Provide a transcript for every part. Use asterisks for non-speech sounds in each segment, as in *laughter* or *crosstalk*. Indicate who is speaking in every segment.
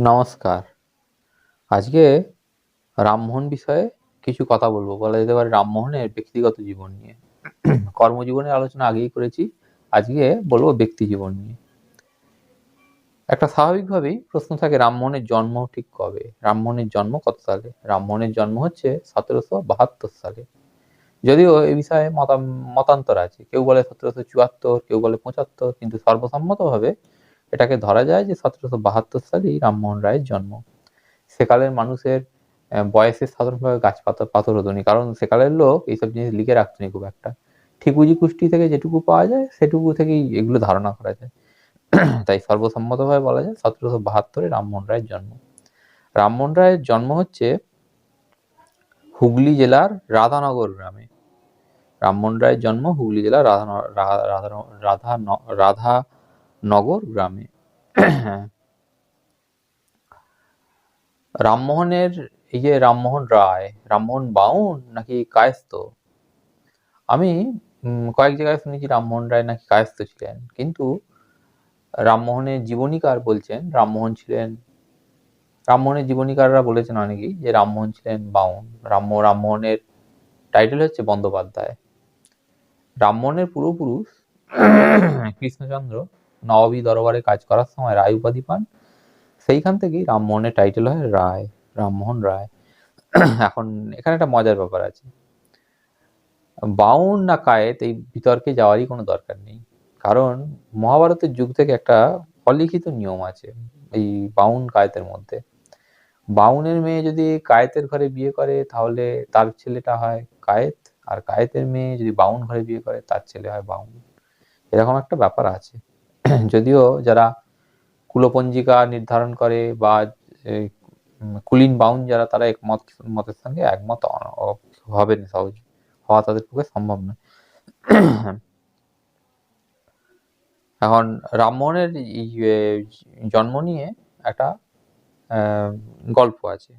Speaker 1: নমস্কার। আজকে রামমোহন বিষয়ে কিছু কথা বলব। বলা যেতে পারে রামমোহনের ব্যক্তিগত জীবন নিয়ে। *clears throat* কর্মজীবনের আলোচনা আগেই করেছি। আজকে বলব ব্যক্তি জীবন নিয়ে। একটা স্বাভাবিকভাবেই প্রশ্ন থাকে, রামমোহনের জন্ম ঠিক কবে? রামমোহনের জন্ম কত সালে? রামমোহনের জন্ম হচ্ছে সতেরোশো বাহাত্তর সালে। যদিও এই বিষয়ে মতা মতান্তর আছে। কেউ বলে সতেরোশো চুয়াত্তর, কেউ বলে পঁচাত্তর, কিন্তু সর্বসম্মতভাবে এটাকে ধরা যায় যে সতেরোশো বাহাত্তর সালেই রামমোহন রায়ের জন্ম। সেকালের মানুষের বয়সের সাধারণভাবে গাছ পাতা পাথর হতো কারণ সেকালের লোক এইসব জিনিস লিখে রাখতো খুব একটা। ঠিকুজি কুষ্টি থেকে যেটুকু পাওয়া যায়, সেটুকু থেকেই এগুলো ধারণা করা যায়। *clears throat* তাই সর্বসম্মতভাবে বলা যায় সতেরোশো বাহাত্তরে রামমোহন রায়ের জন্ম। রামমোহন রায়ের জন্ম হচ্ছে হুগলি জেলার রাধানগর গ্রামে। রামমোহন রায়ের জন্ম হুগলি জেলার রাধা রাধা রাধা রাধানগর গ্রামে। রামমোহনের এই যে রামমোহন রায়, রামমোহন বাউন নাকি কায়স্থ? আমি কয়েক জায়গায় শুনেছি রামমোহন রায় নাকি কায়স্থ ছিলেন, কিন্তু রামমোহনের জীবনীকার বলছেন রামমোহন ছিলেন, রামমোহনের জীবনীকাররা বলেছেন অনেকেই যে রামমোহন ছিলেন বাউন। রাম রামমোহনের টাইটেল হচ্ছে বন্দ্যোপাধ্যায়। রামমোহনের পূর্বপুরুষ কৃষ্ণচন্দ্র নবাবী দরবারে কাজ করার সময় রায় উপাধি পান। সেইখান থেকেই রামমোহনের টাইটেল হয় রায় রামমোহন রায়। এখন এখানে একটা মজার ব্যাপার আছে। বাউন না কায়েত এই বিতর্কে যাওয়ারই কোনো দরকার নেই। কারণ মহাভারতের যুগ থেকে একটা অলিখিত নিয়ম আছে এই বাউন কায়েতের মধ্যে। বাউনের মেয়ে যদি কায়েতের ঘরে বিয়ে করে, তাহলে তার ছেলেটা হয় কায়েত। আর কায়েতের মেয়ে যদি বাউন ঘরে বিয়ে করে, তার ছেলে হয় বাউন। এরকম একটা ব্যাপার আছে। *clears throat* যদিও যারা কুলপঞ্জিকা নির্ধারণ করে বা কুলীন বাউন যারা, তারা একমত, মতের সঙ্গে একমত হবেন সহজ হওয়া তাদের পক্ষে সম্ভব নয়। *clears throat* এখন রামমোহনের জন্ম নিয়ে একটা গল্প আছে।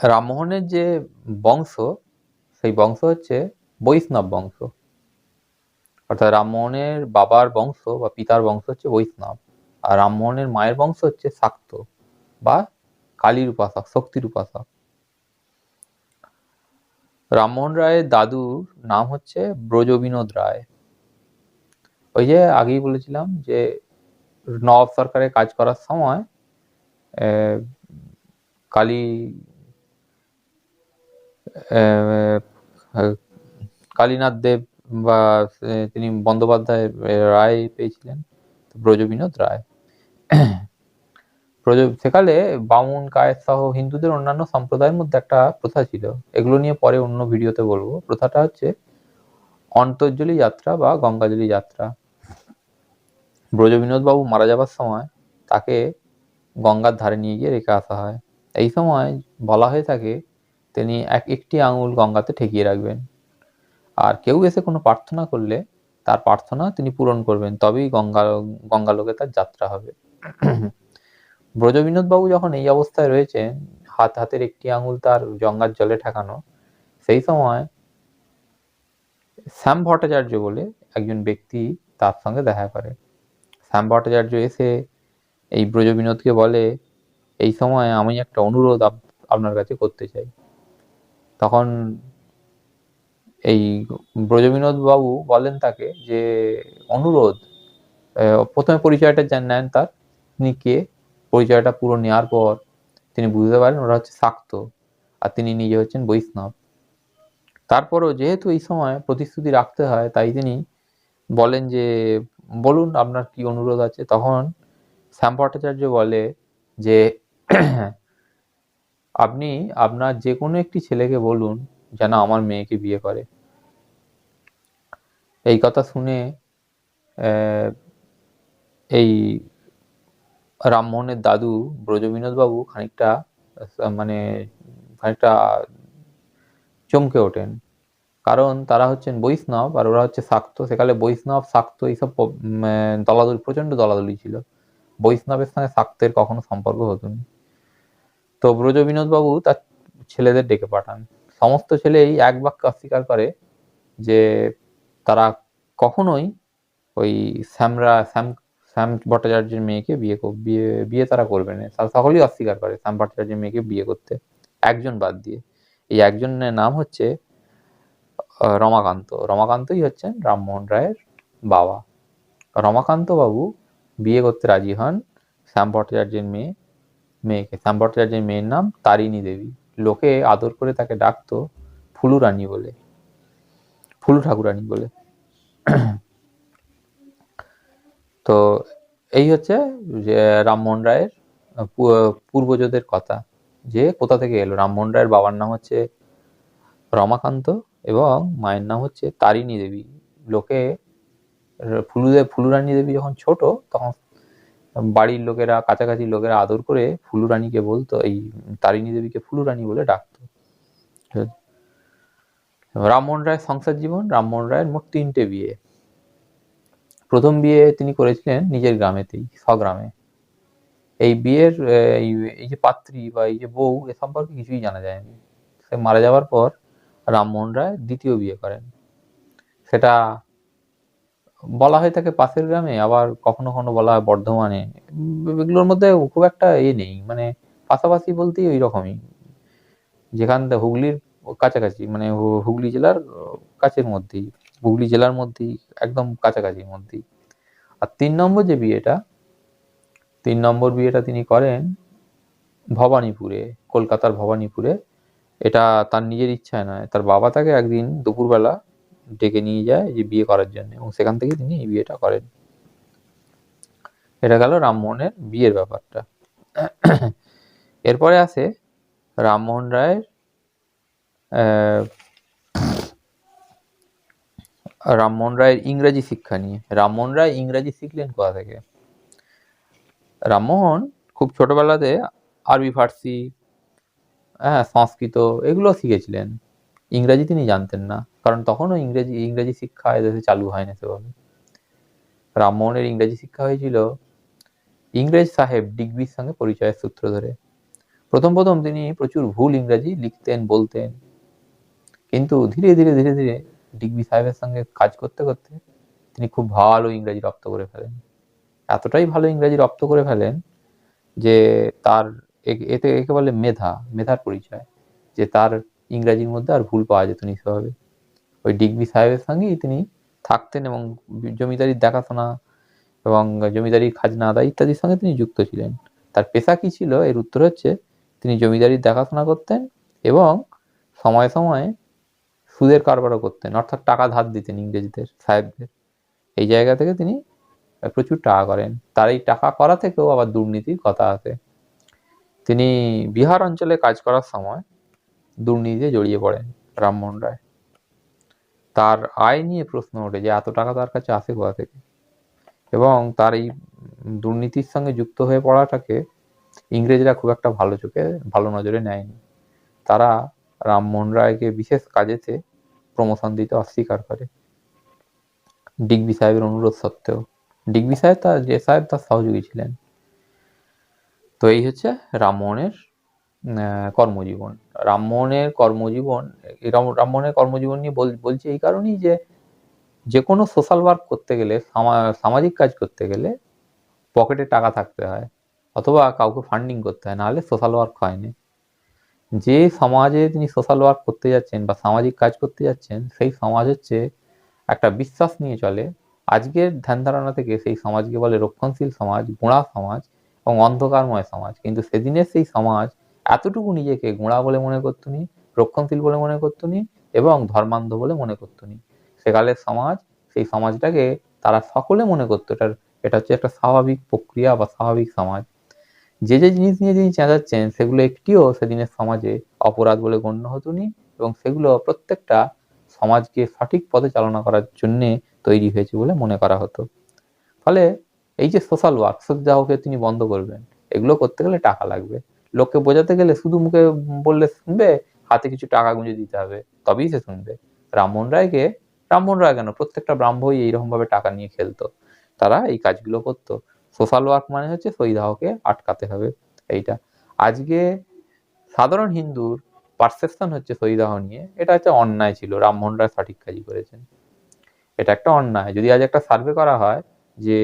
Speaker 1: রামমোহনের যে বংশ, সেই বংশ হচ্ছে বৈষ্ণব বংশ। অর্থাৎ রামমোহনের বাবার বংশ বা পিতার বংশ হচ্ছে বৈষ্ণব, আর রামমোহনের মায়ের বংশ হচ্ছে শাক্ত বা কালীর উপাসক শক্তির উপাসক রামমোহন রায়ের দাদুর নাম হচ্ছে ব্রজবিনোদ রায়। ওই যে আগেই বলেছিলাম যে নবাব সরকারে কাজ করার সময় কালী কালীনাথ দেব বা তিনি বন্দ্যোপাধ্যায় রায় পেয়েছিলেন ব্রজবিনোদ রায়। ব্রজ, সেকালে বামুন, কায়েত সহ হিন্দুদের অন্যান্য সম্প্রদায়ের মধ্যে একটা প্রথা ছিল। এগুলো নিয়ে পরে অন্য ভিডিওতে বলব। প্রথাটা হচ্ছে অন্তর্জলি যাত্রা বা গঙ্গাজলি যাত্রা। ব্রজবিনোদ বাবু মারা যাবার সময় তাকে গঙ্গার ধারে নিয়ে গিয়ে রেখে আসা হয়। এই সময় বলা হয়ে থাকে, তিনি এক একটি আঙুল গঙ্গাতে ঠেকিয়ে রাখবেন। আর কেউ এসে কোনো প্রার্থনা করলে তার প্রার্থনা তিনি পূরণ করবেন, তবেই গঙ্গা গঙ্গালোকে তার যাত্রা হবে। ব্রজবিনোদ বাবু যখন এই অবস্থায় রয়েছেন, হাত, হাতের একটি আঙুল তার গঙ্গার জলে ঠেকানো, সেই সময় শ্যাম ভট্টাচার্য বলে একজন ব্যক্তি তার সঙ্গে দেখা করে। শ্যাম ভট্টাচার্য এসে এই ব্রজবিনোদকে বলে, এই সময় আমি একটা অনুরোধ আপনার কাছে করতে চাই। তখন এই ব্রজবিনোদ বাবু বলেন তাকে যে, অনুরোধ প্রথমে পরিচয়টা নেন তার। তিনি কে? পরিচয়টা পুরো নেওয়ার পর তিনি বুঝতে পারেন ওরা হচ্ছে শাক্ত আর তিনি নিজে হচ্ছেন বৈষ্ণব। তারপরও যেহেতু এই সময় প্রতিশ্রুতি রাখতে হয়, তাই তিনি বলেন যে, বলুন আপনার কি অনুরোধ আছে? তখন শ্যাম ভট্টাচার্য বলে যে, *clears throat* আপনি আপনার যে কোনো একটি ছেলেকে বলুন যেন আমার মেয়েকে বিয়ে করে। এই কথা শুনে এই রামমোহনের দাদু ব্রজবিনোদ বাবু খানিকটা মানে খানিকটা চমকে ওঠেন। কারণ তারা হচ্ছেন বৈষ্ণব আর ওরা হচ্ছে শাক্ত। সেকালে বৈষ্ণব, শাক্ত এইসব দলাদলি প্রচণ্ড দলাদলি ছিল। বৈষ্ণবের সঙ্গে শাক্তের কখনো সম্পর্ক হতো না তো ব্রজবিনোদ বাবু তার ছেলেদের ডেকে পাঠান। সমস্ত ছেলেই এক বাক্যে অস্বীকার করে যে তারা কখনোই ওই শ্যামরা, শ্যাম শ্যাম ভট্টাচার্যের মেয়েকে বিয়ে বিয়ে বিয়ে তারা করবে না। তারা সকলেই অস্বীকার করে শ্যাম ভট্টাচার্যের মেয়েকে বিয়ে করতে। একজন বাদ দিয়ে। এই একজনের নাম হচ্ছে রমাকান্ত। রমাকান্তই হচ্ছেন রামমোহন রায়ের বাবা। রমাকান্ত বাবু বিয়ে করতে রাজি হন শ্যাম ভট্টাচার্যের মেয়ে, মেয়েকে। শ্যাম ভট্টাচার্যের মেয়ের নাম তারিণী দেবী। লোকে আদর করে তাকে ডাকতো ফুলু রানী বলে ফুলু ঠাকুরানী বলে। তো এই হচ্ছে যে রামমোহন রায়ের পূর্বজদের কথা। যে কোথা থেকে এলো? রামমোহন রায়ের বাবার নাম হচ্ছে রমাকান্ত এবং মায়ের নাম হচ্ছে তারিণী দেবী। লোকে ফুলুদে, ফুলুরানী দেবী যখন ছোট, তখন বাড়ির লোকেরা, কাছাকাছি লোকেরা আদর করে ফুলুরানীকে বলতো, এই তারিণী দেবীকে ফুলুরানী বলে ডাকতো। রামমোহন রায়ের সংসার জীবন, রামমোহন রায়ের মোট তিনটে বিয়ে। প্রথম বিয়ে তিনি করেছিলেন নিজের গ্রামেতেই, স্বগ্রামে। এই বিয়ের, এই এই যে পাত্রী বা এই যে বউ, এ সম্পর্কে কিছুই জানা যায়নি। সে মারা যাওয়ার পর রামমোহন রায় দ্বিতীয় বিয়ে করেন। সেটা বলা হয় তাকে পাশের গ্রামে, আবার কখনো কখনো বলা হয় বর্ধমানে। এগুলোর মধ্যে খুব একটা এ নেই মানে পাশাপাশি বলতেই ওই রকমই। যেখান থেকে হুগলির কাছাকাছি মানে হুগলি জেলার কাছের মধ্যেই। হুগলি জেলার মধ্যেই, একদম কাছাকাছির মধ্যেই। আর তিন নম্বর যে বিয়েটা, তিন নম্বর বিয়েটা তিনি করেন ভবানীপুরে, কলকাতার ভবানীপুরে। এটা তার নিজের ইচ্ছায় নয়। তার বাবা তাকে একদিন দুপুরবেলা ডেকে নিয়ে যায় যে বিয়ে করার জন্য এবং সেখান থেকে তিনি এই বিয়েটা করেন। এটা গেল রামমোহনের বিয়ের ব্যাপারটা। এরপরে আসে রামমোহন রায়ের রামমোহন রায়ের ইংরেজি শিক্ষা নিয়ে। রামমোহন রায় ইংরেজি শিখলেন কোথা থেকে? রামমোহন খুব ছোটবেলাতে আরবি, ফার্সি হ্যাঁ সংস্কৃত এগুলো শিখেছিলেন। ইংরাজি তিনি জানতেন না। কারণ তখনও ইংরেজি ইংরেজি শিক্ষা এদেশে চালু হয়নি সেভাবে। রামমোহনের ইংরেজি শিক্ষা হয়েছিল ইংরেজ সাহেব ডিগবির সঙ্গে পরিচয়ের সূত্র ধরে। প্রথম প্রথম তিনি প্রচুর ভুল ইংরেজি লিখতেন, বলতেন। কিন্তু ধীরে ধীরে ধীরে ধীরে ডিগবি সাহেবের সঙ্গে কাজ করতে করতে তিনি খুব ভালো ইংরেজি রপ্ত করে ফেলেন। এতটাই ভালো ইংরেজি রপ্ত করে ফেলেন যে তার এতে একে বলে মেধা, মেধার পরিচয়, যে তার ইংরাজির মধ্যে আর ভুল পাওয়া যেত না ওই ডিগ্রি সাহেবের সঙ্গেই তিনি থাকতেন এবং জমিদারির দেখাশোনা এবং জমিদারির খাজনা আদায় ইত্যাদির সঙ্গে তিনি যুক্ত ছিলেন। তার পেশা কি ছিল? এর উত্তর হচ্ছে তিনি জমিদারির দেখাশোনা করতেন এবং সময়ে সময়ে সুদের কারবারও করতেন, অর্থাৎ টাকা ধার দিতেন ইংরেজদের, সাহেবদের। এই জায়গা থেকে তিনি প্রচুর টাকা করেন। তার এই টাকা করা থেকেও আবার দুর্নীতির কথা আছে। তিনি বিহার অঞ্চলে কাজ করার সময় দুর্নীতিতে জড়িয়ে পড়েন রামমোহন রায়। তার আয় নিয়ে প্রশ্ন ওঠে যে, এত টাকা তার কাছে আসে কোথা থেকে? এবং তার এই দুর্নীতির সঙ্গে যুক্ত হয়ে পড়াটাকে ইংরেজরা খুব একটা ভালো চোখে, ভালো নজরে নেয়নি। তারা রামমোহন রায়কে বিশেষ কাজেতে প্রমোশন দিতে অস্বীকার করে। ডিগবি সাহেবের অনুরোধ সত্ত্বেও। ডিগবি সাহেব তার, যে সাহেব তার সহযোগী ছিলেন। তো এই হচ্ছে রামমোহনের কর্মজীবন। রামমোহনের কর্মজীবন রামমোহনের কর্মজীবন নিয়ে বল- বলছি এই কারণেই যে যে কোনো সোশ্যাল ওয়ার্ক করতে গেলে সামাজিক কাজ করতে গেলে পকেটে টাকা থাকতে হয় অথবা কাউকে ফান্ডিং করতে হয়, নাহলে সোশ্যাল ওয়ার্ক হয়নি। যে সমাজে তিনি সোশ্যাল ওয়ার্ক করতে যাচ্ছেন বা সামাজিক কাজ করতে যাচ্ছেন, সেই সমাজ হচ্ছে একটা বিশ্বাস নিয়ে চলে। আজকের ধ্যান ধারণা থেকে সেই সমাজকে বলে রক্ষণশীল সমাজ, গোঁড়া সমাজ এবং অন্ধকারময় সমাজ। কিন্তু সেদিনের সেই সমাজ এতটুকু নিজেকে গোঁড়া বলে মনে করতো নি, রক্ষণশীল বলে মনে করতো নি এবং ধর্মান্ধ বলে মনে করতো নি। সেকালের সমাজ, সেই সমাজটাকে তারা সকলে মনে করতো, এটার, এটা হচ্ছে একটা স্বাভাবিক প্রক্রিয়া বা স্বাভাবিক সমাজ। যে যে জিনিস নিয়ে তিনি চেঁচাচ্ছেন, সেগুলো একটিও সেদিনের সমাজে অপরাধ বলে গণ্য হতো নি এবং সেগুলো প্রত্যেকটা সমাজকে সঠিক পথে চালনা করার জন্যে তৈরি হয়েছে বলে মনে করা হতো। ফলে এই যে সোশ্যাল ওয়ার্ক সদ্যাহকে তিনি বন্ধ করবেন, এগুলো করতে গেলে টাকা লাগবে। লোককে বোঝাতে গেলে শুধু মুখে বললে শুনবে? হাতে কিছু টাকা গুঁজে দিতে হবে, তবেই সে শুনবে। রামমোহন রায়কে, রামমোহন রায় কেন? প্রত্যেকটা ব্রাহ্মই এইরকম ভাবে টাকা নিয়ে খেলতো। তারা এই কাজগুলো করতো। সোশ্যাল ওয়ার্ক মানে হচ্ছে সৈদাহকে আটকাতে হবে, এইটা। আজকে সাধারণ হিন্দুর পারসেপশন হচ্ছে সৈদাহ নিয়ে। এটা হচ্ছে অন্যায় ছিল, রামমোহন রায় সঠিক কাজই করেছেন। এটা একটা অন্যায়। যদি আজ একটা সার্ভে করা হয় যে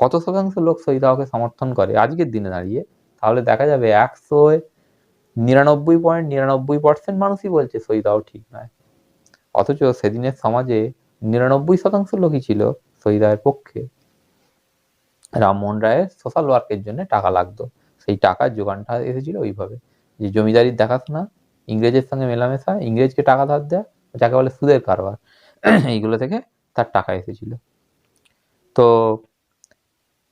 Speaker 1: কত শতাংশ লোক সহিদাহকে সমর্থন করে, আজকের দিনে দাঁড়িয়ে তাহলে দেখা যাবে একশো নিরানব্বই পয়েন্ট নিরানব্বই পার্সেন্ট মানুষই বলছে সহিদাহ ঠিক নয়। অথচ সেদিনের সমাজে নিরানব্বই শতাংশ লোকই ছিল সহিদাহের পক্ষে। রামমোহন রায়ের সোশ্যাল ওয়ার্কের জন্য টাকা লাগতো। সেই টাকার যোগানটা এসেছিল ওইভাবে। যে জমিদারির দেখাশোনা, ইংরেজের সঙ্গে মেলামেশা, ইংরেজকে টাকা ধার দেওয়া যাকে বলে সুদের কারবার, এইগুলো থেকে তার টাকা এসেছিল। তো,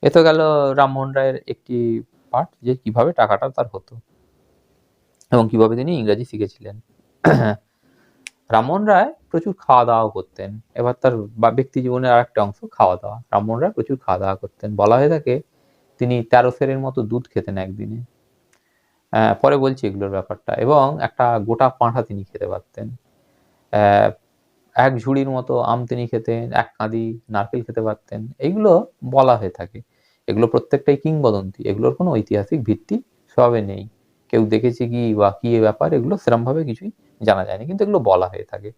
Speaker 1: এ তো গেল রামমোহন রায়ের একটি পার্ট যে কীভাবে টাকাটা তার হতো এবং কীভাবে তিনি ইংরেজি শিখেছিলেন। রামমোহন রায় প্রচুর খাওয়া দাওয়া করতেন। এবার তার ব্যক্তি জীবনের আর একটা অংশ খাওয়া দাওয়া। রামমোহন রায় প্রচুর খাওয়া দাওয়া করতেন। বলা হয়ে থাকে তিনি তেরো সেরের মতো দুধ খেতেন একদিনে। পরে বলছি এগুলোর ব্যাপারটা। এবং একটা গোটা পাঁঠা তিনি খেতে পারতেন। এক ঝুড়ির মতো আম তিনি খেতেন, এক কাঁদি নারকেল খেতে পারতেন। এইগুলো বলা হয়ে থাকে। এগুলো প্রত্যেকটাই কিংবদন্তি, এগুলোর কোনো ঐতিহাসিক ভিত্তি সবে নেই। কেউ দেখেছে কি বা কি ব্যাপার, এগুলো সেরমভাবে কিছুই জানা যায়নি, কিন্তু এগুলো বলা হয়ে থাকে।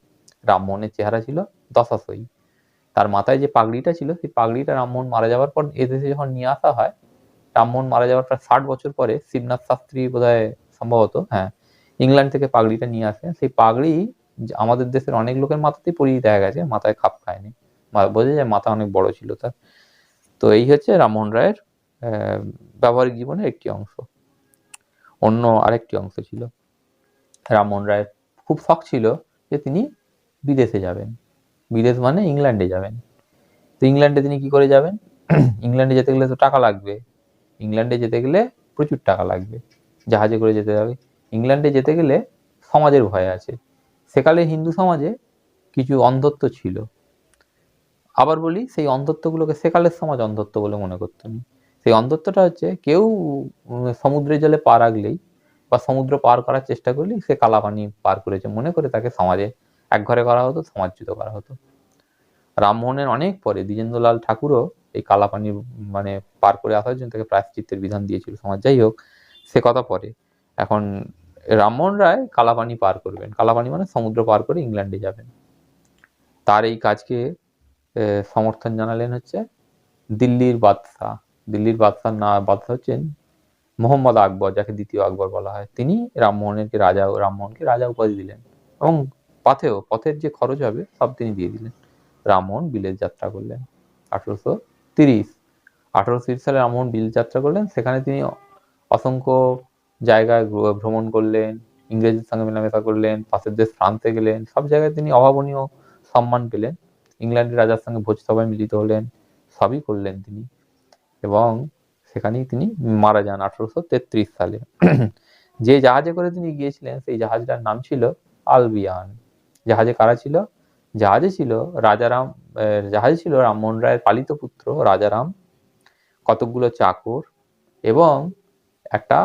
Speaker 1: রামমোহনের চেহারা ছিল দশাশই তার মাথায় যে পাগড়িটা ছিল, সেই পাগড়িটা রামমোহন মারা যাওয়ার পর এদেশে যখন নিয়ে আসা হয় রামমোহন মারা যাওয়ার প্রায় ষাট বছর পরে শিবনাথ শাস্ত্রী বোধহয় সম্ভবত হ্যাঁ ইংল্যান্ড থেকে পাগড়িটা নিয়ে আসে। সেই পাগড়ি আমাদের দেশের অনেক লোকের মাথাতেই পরিয়ে দেখা গেছে, মাথায় খাপ খায়নি। বোঝা যায় মাথা অনেক বড় ছিল তার। তো এই হচ্ছে রামমোহন রায়ের ব্যবহারিক জীবনের একটি অংশ। অন্য আরেকটি অংশ ছিল। রামমোহন রায়ের খুব শখ ছিল যে তিনি বিদেশে যাবেন। বিদেশ মানে ইংল্যান্ডে যাবেন। তো ইংল্যান্ডে তিনি কি করে যাবেন? *clears throat* ইংল্যান্ডে যেতে গেলে তো টাকা লাগবে। ইংল্যান্ডে যেতে গেলে প্রচুর টাকা লাগবে। জাহাজে করে যেতে হবে। ইংল্যান্ডে যেতে গেলে সমাজের ভয় আছে। সেকালে হিন্দু সমাজে কিছু অন্ধত্ব ছিল। আবার বলি, সেই অন্ধত্বগুলোকে সেকালের সমাজ অন্ধত্ব বলে মনে করতো সেই অন্ধত্বটা হচ্ছে কেউ সমুদ্রের জলে পা রাখলেই বা সমুদ্র পার করার চেষ্টা করলেই সে কালাপানি পার করেছে। মনে করে তাকে সমাজে এক ঘরে করা হতো সমাজচ্যুত করা হতো। রামমোহনের অনেক পরে দ্বিজেন্দ্রলাল ঠাকুরও এই কালাপানি মানে পার করে আসার জন্য তাকে প্রায়শ্চিত্তের বিধান দিয়েছিল। সমাজ যাই হোক, সে কথা পরে। এখন রামমোহন রায় কালাপানি পার করবেন। কালাপানি মানে সমুদ্র পার করে ইংল্যান্ডে যাবেন। তার এই কাজকে সমর্থন জানালেন হচ্ছে দিল্লির বাদশাহ। দিল্লির বাদশাহ না, বাদশাহ হচ্ছেন মোহাম্মদ আকবর, যাকে দ্বিতীয় আকবর বলা হয়। তিনি রামমোহনেরকে রাজা রামমোহনকে রাজা উপাধি দিলেন এবং পথেও, পথের যে খরচ হবে, সব তিনি দিয়ে দিলেন। রামমোহন বিলের যাত্রা করলেন আঠারোশো তিরিশ। আঠারোশো তিরিশ সালে রামমোহন বিল যাত্রা করলেন। সেখানে তিনি অসংখ্য জায়গায় ভ্রমণ করলেন ইংরেজের সঙ্গে মেলামেশা করলেন, পাশের দেশ ফ্রান্সে গেলেন। সব জায়গায় তিনি অভাবনীয় সম্মান পেলেন। ইংল্যান্ডের রাজার সঙ্গে ভোজ সভায় মিলিত হলেন, সবই করলেন তিনি। এবং সেখানেই তিনি মারা যান আঠারোশো তেত্রিশ সালে। যে জাহাজে করে তিনি গিয়েছিলেন, সেই জাহাজটার নাম ছিল আলবিয়ান। জাহাজে কারা ছিল? জাহাজে ছিল রাজারাম জাহাজে ছিল রামমোহন রায়ের পালিত পুত্র রাজারাম, কতকগুলো চাকর এবং একটা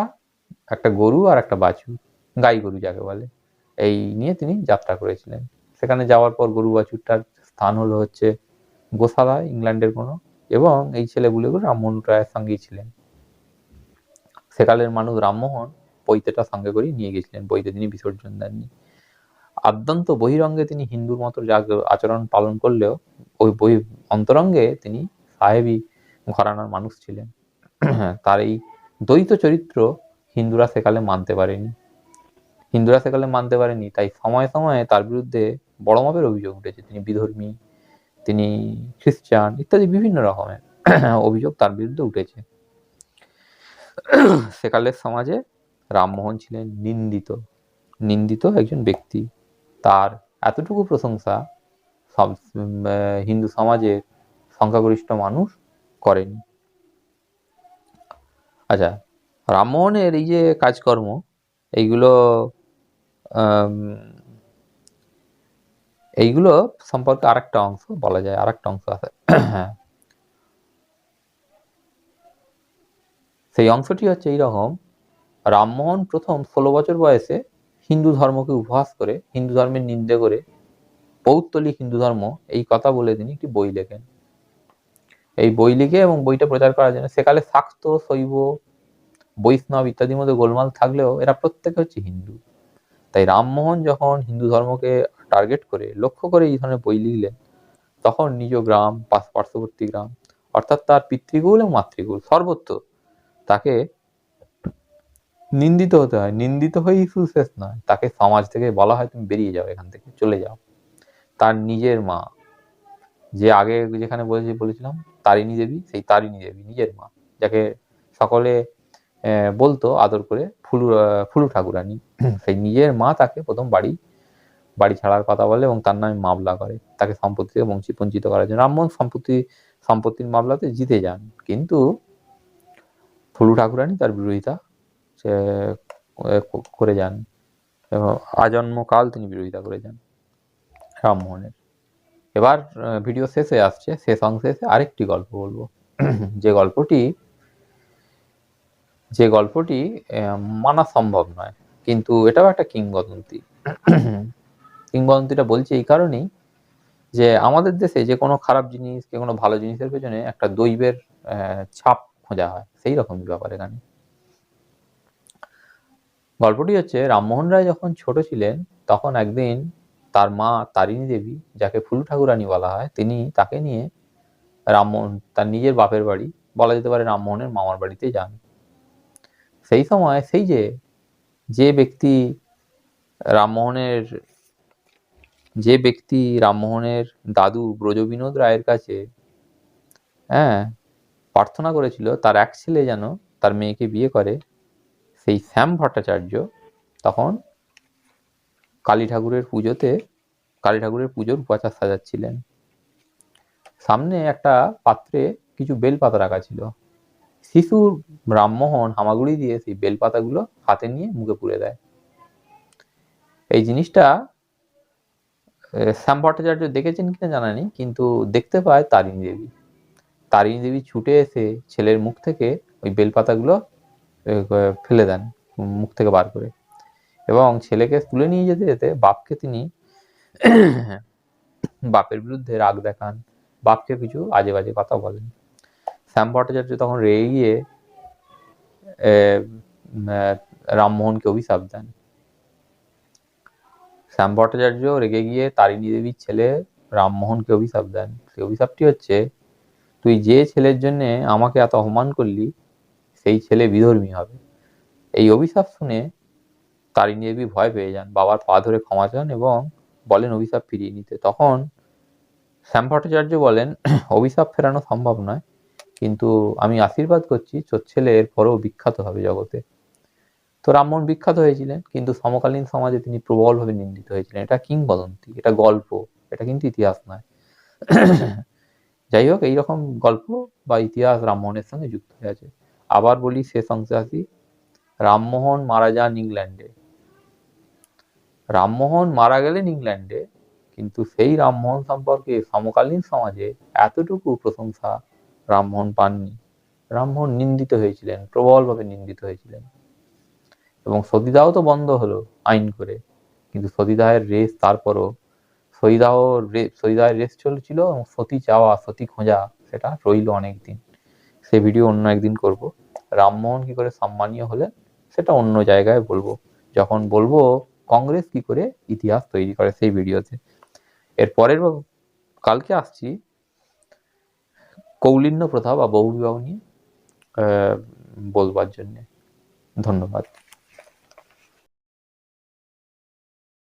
Speaker 1: একটা গরু আর একটা বাছুর, গাই গরু যাকে বলে। এই নিয়ে তিনি যাত্রা করেছিলেন। সেখানে যাওয়ার পর গরু বাছুরটার স্থান হলো হচ্ছে গোশালা ইংল্যান্ডের কোনো। এবং এই ছেলেগুলো রামমোহন রায়ের সঙ্গেই ছিলেন। সেকালের মানুষ রামমোহন পৈতেটা সঙ্গে করে নিয়ে গেছিলেন, বইতে তিনি বিসর্জন দেননি। আদ্যন্ত বহিরঙ্গে তিনি হিন্দুর মতো আচরণ পালন করলেও ওই বই, অন্তরঙ্গে তিনি সাহেবী ঘরানার মানুষ ছিলেন। *clears throat* তার এই দ্বৈত চরিত্র হিন্দুরা সেকালে মানতে পারেনি। হিন্দুরা সেকালে মানতে পারেনি, তাই সময়ে সময়ে তার বিরুদ্ধে বড় মাপের অভিযোগ উঠেছে। তিনি বিধর্মী, তিনি খ্রিস্টান ইত্যাদি বিভিন্ন রকমের *clears throat* অভিযোগ তার বিরুদ্ধে উঠেছে। *clears throat* সেকালের সমাজে রামমোহন ছিলেন নিন্দিত নিন্দিত একজন ব্যক্তি। তার এতটুকু প্রশংসা সব হিন্দু সমাজের সংখ্যাগরিষ্ঠ মানুষ করেনি। আচ্ছা রামমোহনের এই যে কাজকর্ম, এইগুলো এইগুলো সম্পর্কে আরেকটা অংশ বলা যায়, আরেকটা অংশ আছে। হ্যাঁ। সেই অংশটি হচ্ছে এইরকম, রামমোহন প্রথম ষোলো বছর বয়সে হিন্দু ধর্মকে উপহাস করে, হিন্দু ধর্মের নিন্দে করে পৌত্তলিক হিন্দু ধর্ম এই কথা বলে তিনি একটি বই লেখেন। এই বই লিখে এবং বইটা প্রচার করার জন্য সেকালে শাক্ত, শৈব, বৈষ্ণব ইত্যাদির মধ্যে গোলমাল থাকলেও এরা প্রত্যেকে হচ্ছে হিন্দু। তাই রামমোহন যখন হিন্দু ধর্মকে টার্গেট করে, লক্ষ্য করে এই ধরনের বই লিখলেন, তখন নিজ গ্রাম পার্শ্ববর্তী গ্রাম, অর্থাৎ তার পিতৃকুল এবং মাতৃকুল সর্বত্র তাকে নিন্দিত হতে হয়। নিন্দিত হয়েই শুধু শেষ নয়, তাকে সমাজ থেকে বলা হয়, তুমি বেরিয়ে যাও এখান থেকে, চলে যাও। তার নিজের মা, যে আগে যেখানে বলেছি বলেছিলাম, তারিণী দেবী, সেই তারিণী দেবী নিজের মা, যাকে সকলে বলতো আদর করে ফুলু ফুলু ঠাকুরানী। সেই নিজের মা তাকে প্রথম বাড়ি বাড়ি ছাড়ার কথা বলে এবং তার নামে মামলা করে। তাকে সম্পত্তি থেকে বঞ্চিত বঞ্চিত করার জন্য। রামমোহন সম্পত্তি সম্পত্তির মামলাতে জিতে যান। কিন্তু ফুলু ঠাকুরানী তার বিরোধিতা সে করে যান। এবং আজন্মকাল তিনি বিরোধিতা করে যান রামমোহনের। এবার ভিডিও শেষে আসছে। শেষ অংশে আরেকটি গল্প বলব। যে গল্পটি যে গল্পটি মানা সম্ভব নয়। কিন্তু এটাও একটা কিংবদন্তি। কিংবদন্তিটা বলছি এই কারণেই যে আমাদের দেশে যে কোনো খারাপ জিনিস, যে কোনো ভালো জিনিসের পেছনে একটা দৈবের ছাপ খোঁজা হয়। সেই রকমই ব্যাপার এখানে। গল্পটি হচ্ছে, রামমোহন রায় যখন ছোট ছিলেন, তখন একদিন তার মা তারিণী দেবী, যাকে ফুল ঠাকুরানী বলা হয়, তিনি তাকে নিয়ে রামমোহন, তার নিজের বাপের বাড়ি, বলা যেতে পারে রামমোহনের মামার বাড়িতে যান। সেই সময় সেই যে যে ব্যক্তি রামমোহনের, যে ব্যক্তি রামমোহনের দাদু ব্রজবিনোদ রায়ের কাছে হ্যাঁ প্রার্থনা করেছিল তার এক ছেলে যেন তার মেয়েকে বিয়ে করে, সেই শ্যাম ভট্টাচার্য তখন কালী ঠাকুরের পুজোতে, কালী ঠাকুরের পুজোর উপাচার সাজাচ্ছিলেন। সামনে একটা পাত্রে কিছু বেলপাতা রাখা ছিল। শিশু রামমোহন হামাগুড়ি দিয়ে সেই বেলপাতাগুলো হাতে নিয়ে মুখে পুড়ে দেয়। এই জিনিসটা শ্যাম ভট্টাচার্য দেখেছেন কিনা জানা নেই কিন্তু দেখতে পায় তারিণী দেবী। তারিণী দেবী ছুটে এসে ছেলের মুখ থেকে ওই বেলপাতাগুলো ফেলে দেন মুখ থেকে বার করে। এবং ছেলেকে তুলে নিয়ে যেতে যেতে বাপকে তিনি বাপের বিরুদ্ধে রাগ দেখান। বাপকে কিছু আজে বাজে কথা বলেন। শ্যাম ভট্টাচার্য তখন রেগে গিয়ে রামমোহনকে অভিশাপ দেন। শ্যাম ভট্টাচার্য রেগে গিয়ে তারিণী দেবীর ছেলে রামমোহনকে অভিশাপ দেন। সেই অভিশাপটি হচ্ছে, তুই যে ছেলের জন্য আমাকে এত অপমান করলি, সেই ছেলে বিধর্মী হবে। এই অভিশাপ শুনে তারিণী দেবী ভয় পেয়ে যান, বাবার পা ধরে ক্ষমা চান এবং বলেন, অভিশাপ ফিরিয়ে নিতে। তখন শ্যাম ভট্টাচার্য বলেন, অভিশাপ ফেরানো সম্ভব নয়। কিন্তু আমি আশীর্বাদ করছি তোর ছেলে এরপরেও বিখ্যাত হবে জগতে। তো রামমোহন বিখ্যাত হয়েছিলেন, কিন্তু সমকালীন সমাজে তিনি প্রবলভাবে নিন্দিত হয়েছিলেন। এটা কিংবদন্তি, এটা গল্প, এটা কিন্তু ইতিহাস নয়। যাই হোক এইরকম গল্প বা ইতিহাস রামমোহনের সঙ্গে যুক্ত হয়ে আছে। আবার বলি শেষ অংশে আসি। রামমোহন মারা যান ইংল্যান্ডে। রামমোহন মারা গেলেন ইংল্যান্ডে, কিন্তু সেই রামমোহন সম্পর্কে সমকালীন সমাজে এতটুকু প্রশংসা রামমোহন পাননি। রামমোহন নিন্দিত হয়েছিলেন, প্রবলভাবে নিন্দিত হয়েছিলেন। এবং সতীদাহ তো বন্ধ হলো আইন করে, কিন্তু সতীদাহের রেস তারপরও সতীদাহ সতীদাহের রেস চলছিল এবং সতী চাওয়া, সতী খোঁজা সেটা রইল অনেক দিন সে ভিডিও অন্য একদিন করব। রামমোহন কি করে সম্মানীয় হলেন সেটা অন্য জায়গায় বলব। যখন বলব কংগ্রেস কি করে ইতিহাস তৈরি করে সেই ভিডিওতে। এর পরের কালকে আসছি কৌলিন্য প্রথা বা বহুবিবাহ নিয়ে বলবার জন্যে ধন্যবাদ।